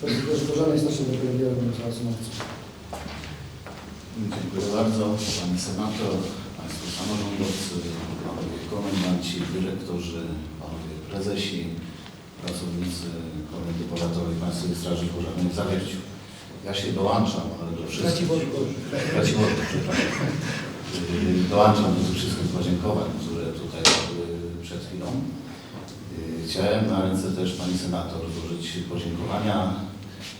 Pożarnej jest naszym transformacji. Dziękuję bardzo. Pani Senator, Państwo Samorządowcy, Panowie Komendanci, Dyrektorzy, Panowie Prezesi, pracownicy Komendy Powiatowej Państwowej Straży Pożarnej w Zawierciu. Ja się dołączam, ale do wszystkich... Przepraszam. Yy, Dołączam do tych wszystkich podziękowań, które tutaj były przed chwilą. Chciałem na ręce też Pani Senator złożyć podziękowania,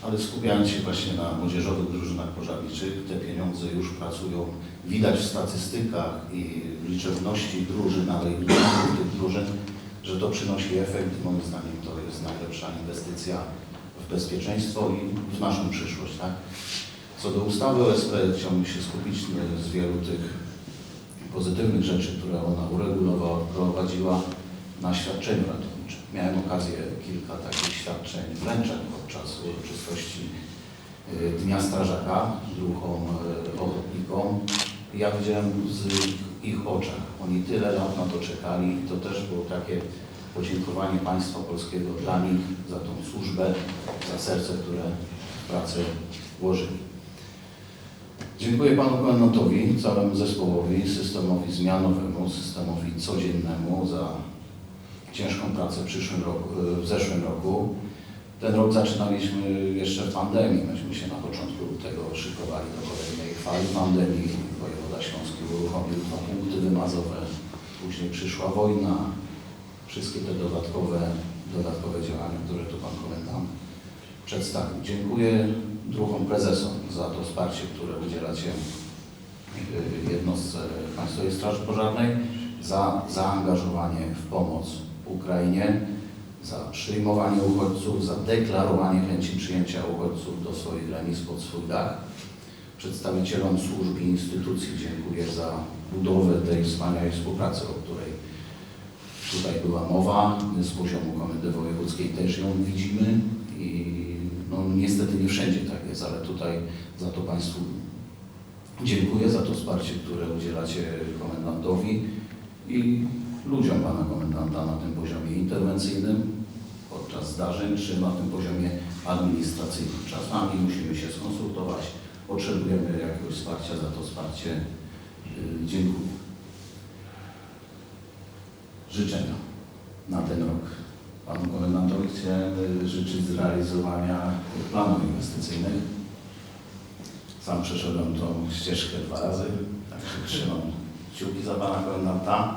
ale skupiając się właśnie na młodzieżowych drużynach pożarniczych, te pieniądze już pracują. Widać w statystykach i liczebności drużyn, ale i liczbie tych drużyn, że to przynosi efekt moim zdaniem to jest najlepsza inwestycja w bezpieczeństwo i w naszą przyszłość. Tak? Co do ustawy OSP chciałbym się skupić na- z wielu tych pozytywnych rzeczy, które ona uregulowała, wprowadziła na świadczeniu ratowniczym. Miałem okazję kilka takich świadczeń wręczać podczas uroczystości y, Dnia Strażaka druhom y, ochotnikom. Ja widziałem z ich oczach, oni tyle lat na to czekali i to też było takie podziękowanie państwa polskiego dla nich za tą służbę, za serce, które w pracę włożyli. Dziękuję Panu Komendantowi, całemu zespołowi, systemowi zmianowemu, systemowi codziennemu za ciężką pracę w, przyszłym roku, w zeszłym roku. Ten rok zaczynaliśmy jeszcze w pandemii. Myśmy się na początku tego szykowali do kolejnej fali pandemii. Wojewoda Śląski uruchomił dwa punkty wymazowe. Później przyszła wojna. Wszystkie te dodatkowe, dodatkowe działania, które tu Pan Komendant przedstawił. Dziękuję druhom prezesom za to wsparcie, które udzielacie y, jednostce Państwowej Straży Pożarnej, za zaangażowanie w pomoc Ukrainie, za przyjmowanie uchodźców, za deklarowanie chęci przyjęcia uchodźców do swoich granic pod swój dach. Przedstawicielom służb i instytucji dziękuję za budowę tej wspaniałej współpracy, o której tutaj była mowa. My z poziomu Komendy Wojewódzkiej też ją widzimy i no, niestety nie wszędzie tak jest, ale tutaj za to Państwu dziękuję, za to wsparcie, które udzielacie komendantowi i ludziom Pana Komendanta na tym poziomie interwencyjnym podczas zdarzeń, czy na tym poziomie administracyjnym. Czasami musimy się skonsultować, potrzebujemy jakiegoś wsparcia, za to wsparcie yy, dziękuję. Życzenia na ten rok. Panu Komendantowi chciałem y, życzyć zrealizowania planów inwestycyjnych. Sam przeszedłem tą ścieżkę dwa razy, także trzymam kciuki za Pana Komendanta.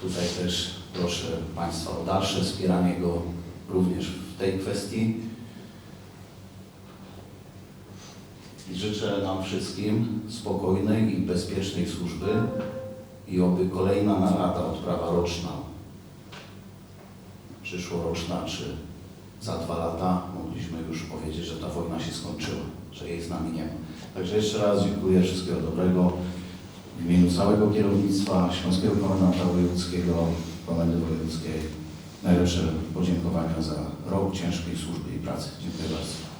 Tutaj też proszę Państwa o dalsze wspieranie go również w tej kwestii. I życzę nam wszystkim spokojnej i bezpiecznej służby i oby kolejna narada, odprawa roczna, przyszłoroczna czy za dwa lata mogliśmy już powiedzieć, że ta wojna się skończyła, że jej z nami nie ma. Także jeszcze raz dziękuję, wszystkiego dobrego. W imieniu całego kierownictwa Śląskiego Komendanta Wojewódzkiego, Komendy Wojewódzkiej najlepsze podziękowania za rok ciężkiej służby i pracy. Dziękuję bardzo.